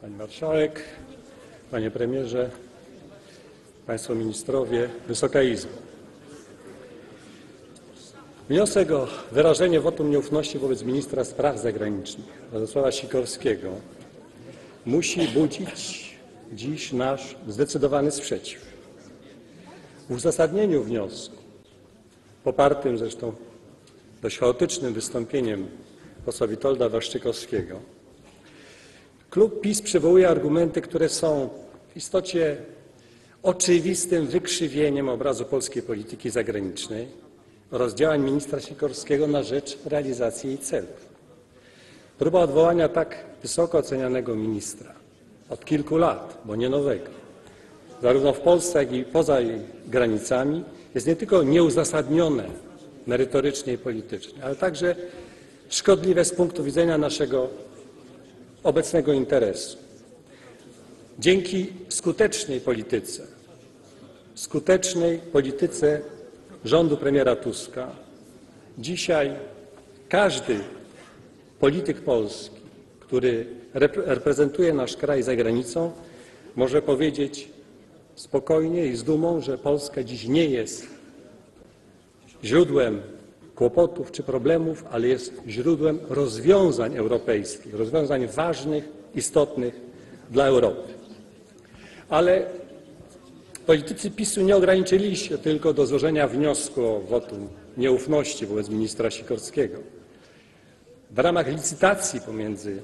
Pani Marszałek, Panie Premierze, Państwo Ministrowie, Wysoka Izbo. Wniosek o wyrażenie wotum nieufności wobec ministra spraw zagranicznych Radosława Sikorskiego musi budzić dziś nasz zdecydowany sprzeciw. W uzasadnieniu wniosku, popartym zresztą dość chaotycznym wystąpieniem posła Witolda Waszczykowskiego, klub PiS przywołuje argumenty, które są w istocie oczywistym wykrzywieniem obrazu polskiej polityki zagranicznej oraz działań ministra Sikorskiego na rzecz realizacji jej celów. Próba odwołania tak wysoko ocenianego ministra od kilku lat, bo nie nowego, zarówno w Polsce, jak i poza jej granicami, jest nie tylko nieuzasadnione merytorycznie i politycznie, ale także szkodliwe z punktu widzenia naszego obecnego interesu. Dzięki skutecznej polityce, skutecznej polityce rządu premiera Tuska, dzisiaj każdy polityk polski, który reprezentuje nasz kraj za granicą, może powiedzieć spokojnie i z dumą, że Polska dziś nie jest źródłem kłopotów czy problemów, ale jest źródłem rozwiązań europejskich, rozwiązań ważnych, istotnych dla Europy. Ale politycy PiSu nie ograniczyli się tylko do złożenia wniosku o wotum nieufności wobec ministra Sikorskiego. W ramach licytacji pomiędzy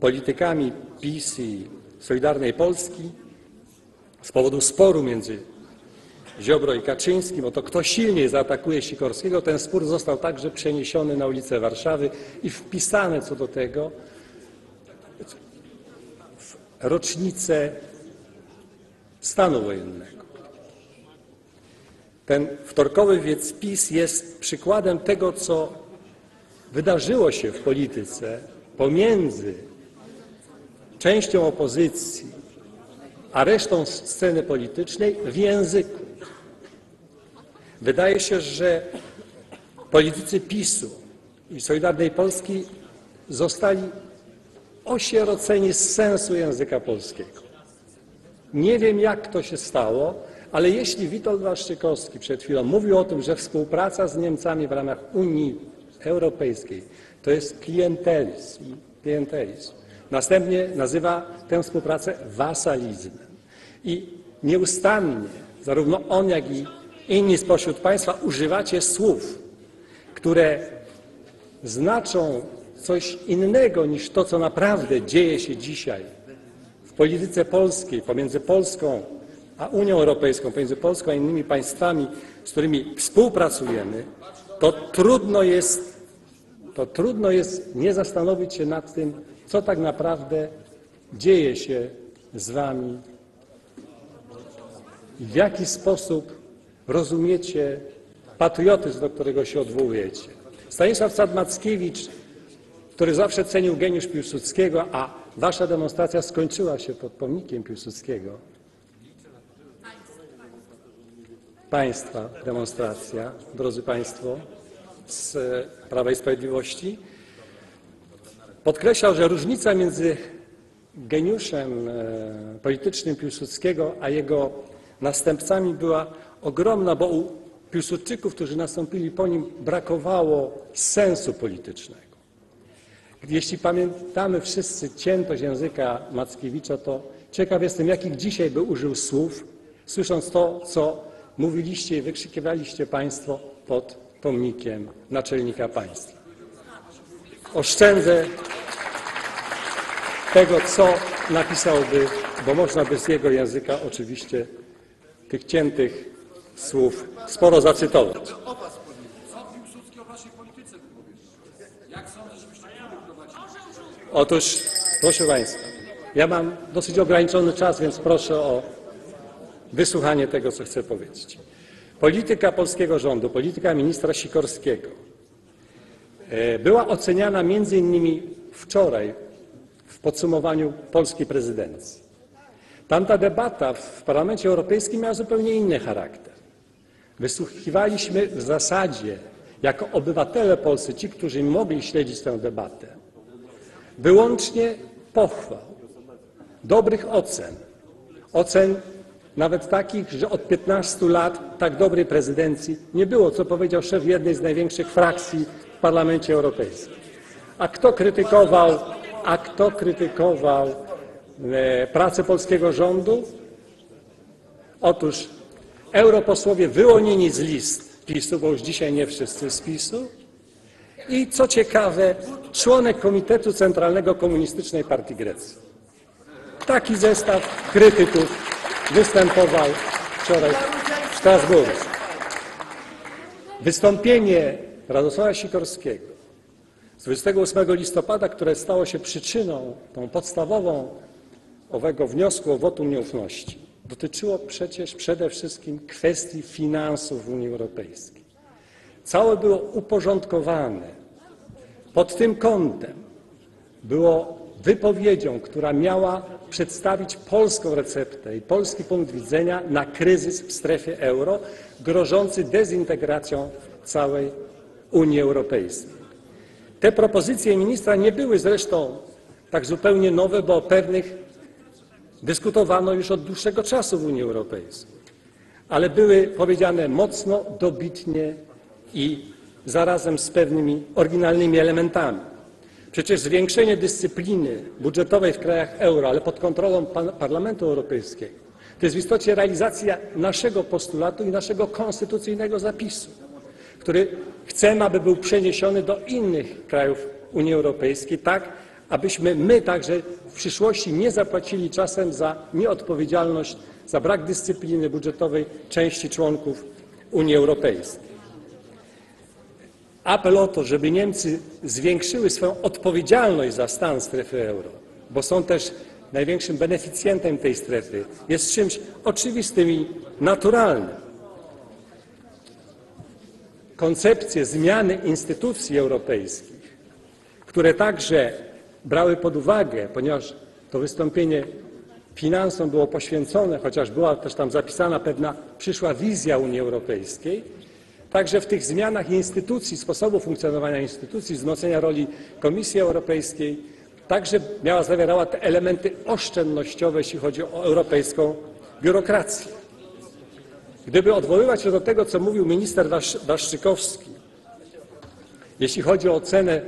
politykami PiS i Solidarnej Polski z powodu sporu między Ziobro i Kaczyńskim o to, kto silniej zaatakuje Sikorskiego, ten spór został także przeniesiony na ulicę Warszawy i wpisane co do tego w rocznicę stanu wojennego. Ten wtorkowy wiec PiS jest przykładem tego, co wydarzyło się w polityce pomiędzy częścią opozycji a resztą sceny politycznej w języku. Wydaje się, że politycy PiSu i Solidarnej Polski zostali osieroceni z sensu języka polskiego. Nie wiem, jak to się stało, ale jeśli Witold Waszczykowski przed chwilą mówił o tym, że współpraca z Niemcami w ramach Unii Europejskiej to jest klientelizm, klientelizm. Następnie nazywa tę współpracę wasalizmem. I nieustannie zarówno on, jak i inni spośród Państwa używacie słów, które znaczą coś innego niż to, co naprawdę dzieje się dzisiaj w polityce polskiej pomiędzy Polską a Unią Europejską, pomiędzy Polską a innymi państwami, z którymi współpracujemy, to trudno jest, to trudno jest nie zastanowić się nad tym, co tak naprawdę dzieje się z Wami w jaki sposób rozumiecie patriotyzm, do którego się odwołujecie. Stanisław Sadmackiewicz, który zawsze cenił geniusz Piłsudskiego, a wasza demonstracja skończyła się pod pomnikiem Piłsudskiego. Państwa demonstracja, drodzy Państwo z Prawa i Sprawiedliwości, podkreślał, że różnica między geniuszem politycznym Piłsudskiego a jego następcami była ogromna, bo u Piłsudczyków, którzy nastąpili po nim, brakowało sensu politycznego. Jeśli pamiętamy wszyscy ciętość języka Mackiewicza, to ciekaw jestem, jakich dzisiaj by użył słów, słysząc to, co mówiliście i wykrzykiwaliście Państwo pod pomnikiem naczelnika państwa. Oszczędzę tego, co napisałby, bo można by z jego języka oczywiście tych ciętych słów sporo zacytować. Prowadzili? Otóż, proszę Państwa, ja mam dosyć ograniczony czas, więc proszę o wysłuchanie tego, co chcę powiedzieć. Polityka polskiego rządu, polityka ministra Sikorskiego e, była oceniana między innymi wczoraj w podsumowaniu polskiej prezydencji. Tamta debata w Parlamencie Europejskim miała zupełnie inny charakter. Wysłuchiwaliśmy w zasadzie jako obywatele polscy, ci, którzy mogli śledzić tę debatę, wyłącznie pochwał dobrych ocen, ocen nawet takich, że od 15 lat tak dobrej prezydencji nie było, co powiedział szef jednej z największych frakcji w Parlamencie Europejskim. A kto krytykował, a kto krytykował e, pracę polskiego rządu? Otóż europosłowie wyłonieni z list PiSu, bo już dzisiaj nie wszyscy z PiSu, i co ciekawe, członek Komitetu Centralnego Komunistycznej Partii Grecji. Taki zestaw krytyków występował wczoraj w Strasburgu. Wystąpienie Radosława Sikorskiego z 28 listopada, które stało się przyczyną, tą podstawową owego wniosku o wotum nieufności, dotyczyło przecież przede wszystkim kwestii finansów Unii Europejskiej. Całe było uporządkowane pod tym kątem. Było wypowiedzią, która miała przedstawić polską receptę i polski punkt widzenia na kryzys w strefie euro, grożący dezintegracją całej Unii Europejskiej. Te propozycje ministra nie były zresztą tak zupełnie nowe, bo o pewnych dyskutowano już od dłuższego czasu w Unii Europejskiej, ale były powiedziane mocno, dobitnie i zarazem z pewnymi oryginalnymi elementami. Przecież zwiększenie dyscypliny budżetowej w krajach euro, ale pod kontrolą Parlamentu Europejskiego, to jest w istocie realizacja naszego postulatu i naszego konstytucyjnego zapisu, który chcemy, aby był przeniesiony do innych krajów Unii Europejskiej, tak abyśmy my także w przyszłości nie zapłacili czasem za nieodpowiedzialność, za brak dyscypliny budżetowej części członków Unii Europejskiej apel o to, żeby Niemcy zwiększyły swoją odpowiedzialność za stan strefy euro, bo są też największym beneficjentem tej strefy, jest czymś oczywistym i naturalnym. Koncepcje zmiany instytucji europejskich, które także brały pod uwagę, ponieważ to wystąpienie finansom było poświęcone, chociaż była też tam zapisana pewna przyszła wizja Unii Europejskiej, Także w tych zmianach instytucji, sposobu funkcjonowania instytucji, wzmocnienia roli Komisji Europejskiej, także miała zawierała te elementy oszczędnościowe, jeśli chodzi o europejską biurokrację. Gdyby odwoływać się do tego, co mówił minister Wasz- Waszczykowski, jeśli chodzi o ocenę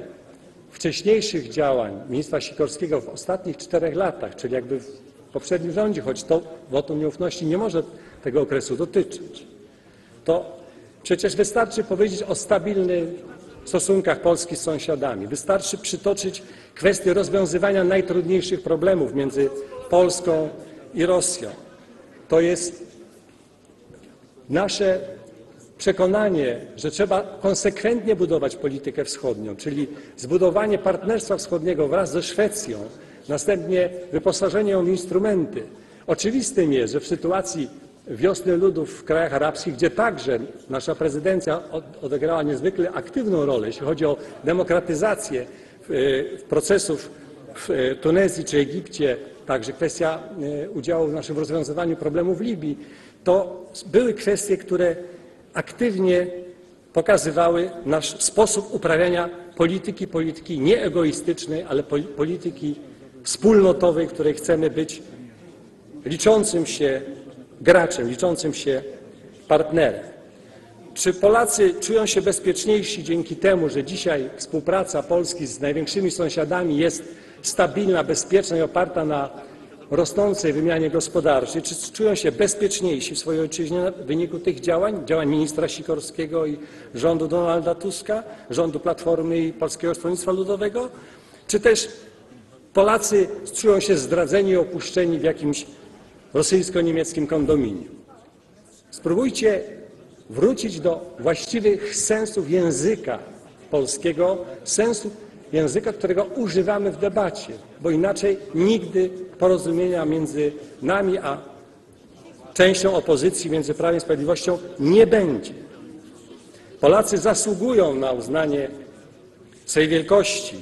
wcześniejszych działań ministra Sikorskiego w ostatnich czterech latach, czyli jakby w poprzednim rządzie, choć to wotum nieufności nie może tego okresu dotyczyć, to Przecież wystarczy powiedzieć o stabilnych stosunkach Polski z sąsiadami. Wystarczy przytoczyć kwestię rozwiązywania najtrudniejszych problemów między Polską i Rosją. To jest nasze przekonanie, że trzeba konsekwentnie budować politykę wschodnią, czyli zbudowanie partnerstwa wschodniego wraz ze Szwecją, następnie wyposażenie ją w instrumenty. Oczywistym jest, że w sytuacji wiosny ludów w krajach arabskich, gdzie także nasza prezydencja od- odegrała niezwykle aktywną rolę, jeśli chodzi o demokratyzację w procesów w e, Tunezji czy Egipcie, także kwestia e, udziału w naszym rozwiązywaniu problemów w Libii, to były kwestie, które aktywnie pokazywały nasz sposób uprawiania polityki, polityki nie egoistycznej, ale poli- polityki wspólnotowej, której chcemy być liczącym się graczem, liczącym się partnerem. Czy Polacy czują się bezpieczniejsi dzięki temu, że dzisiaj współpraca Polski z największymi sąsiadami jest stabilna, bezpieczna i oparta na rosnącej wymianie gospodarczej? Czy czują się bezpieczniejsi w swojej ojczyźnie w wyniku tych działań, działań ministra Sikorskiego i rządu Donalda Tuska, rządu Platformy i Polskiego Stronnictwa Ludowego? Czy też Polacy czują się zdradzeni i opuszczeni w jakimś rosyjsko-niemieckim kondominium. Spróbujcie wrócić do właściwych sensów języka polskiego, sensu języka, którego używamy w debacie, bo inaczej nigdy porozumienia między nami a częścią opozycji, między Prawem i Sprawiedliwością nie będzie. Polacy zasługują na uznanie swej wielkości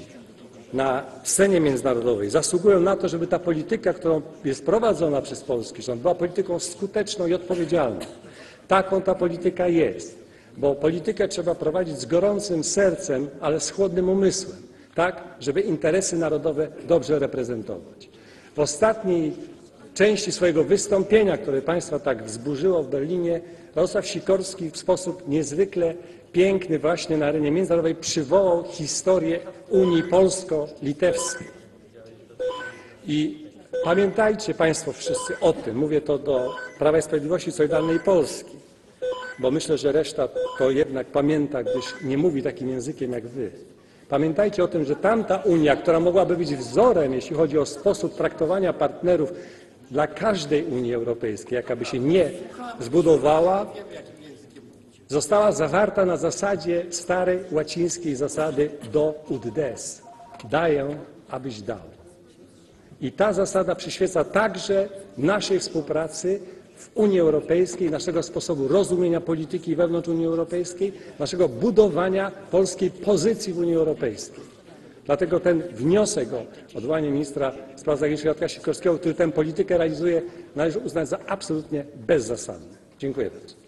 na scenie międzynarodowej, zasługują na to, żeby ta polityka, którą jest prowadzona przez polski rząd, była polityką skuteczną i odpowiedzialną. Taką ta polityka jest, bo politykę trzeba prowadzić z gorącym sercem, ale z chłodnym umysłem, tak, żeby interesy narodowe dobrze reprezentować. w ostatniej części swojego wystąpienia, które Państwa tak wzburzyło w Berlinie, Radosław Sikorski w sposób niezwykle piękny właśnie na arenie międzynarodowej przywołał historię Unii Polsko-Litewskiej. I pamiętajcie Państwo wszyscy o tym, mówię to do Prawa i Sprawiedliwości Solidarnej Polski, bo myślę, że reszta to jednak pamięta, gdyż nie mówi takim językiem jak Wy. Pamiętajcie o tym, że tamta Unia, która mogłaby być wzorem, jeśli chodzi o sposób traktowania partnerów dla każdej Unii Europejskiej, jaka by się nie zbudowała, została zawarta na zasadzie starej łacińskiej zasady do ut des. Daję, abyś dał. I ta zasada przyświeca także naszej współpracy w Unii Europejskiej, naszego sposobu rozumienia polityki wewnątrz Unii Europejskiej, naszego budowania polskiej pozycji w Unii Europejskiej. Dlatego ten wniosek o odwołanie ministra spraw zagranicznych Jacka Sikorskiego, który tę politykę realizuje, należy uznać za absolutnie bezzasadny. Dziękuję bardzo.